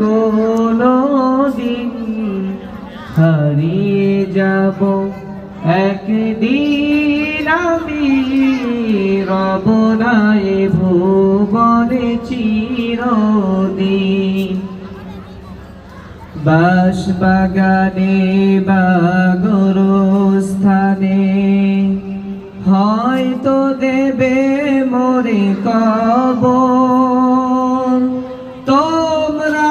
কোনো দিন হারিয়ে যাব। একদিন আমি রবনায় ভুবনে চিরদিন। বাস বাগানে বাগরস্থানে হয়তো দেবে মোরে কব তোমরা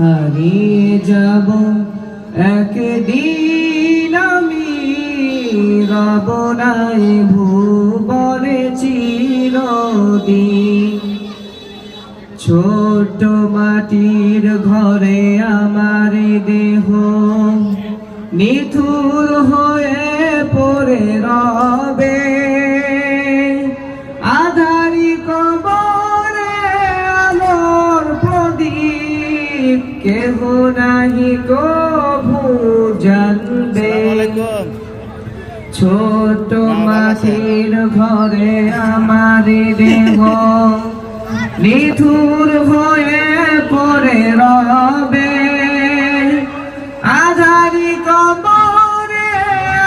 হারিয়ে যাব। একদিন আমি রবনাই ভুবনে চিরদিন। ছোট মাটির ঘরে আমার দেহ নিথুর হয়ে পড়ে রবে। কেহ নাহি কভু জানবে। ছোট মাটির ঘরে আমার দেহ। নিথুর হয়ে পড়ে রবে। আধারি কবরে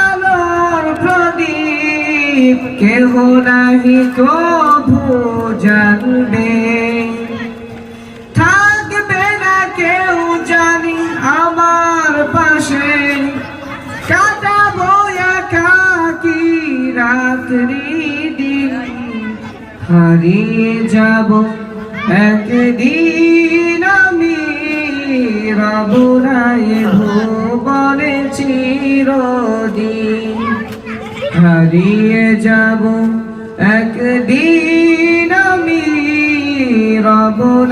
আলোর প্রদীপ। কেহ নাহি কভু জানবে। কেউ জানি আমার পাশে। কাটাবো একাকি রাত্রি দিন? হারিয়ে যাব একদিন আমি রবরায় ভুবনে চিরদিন। হারিয়ে যাব একদিন আমি রবনায়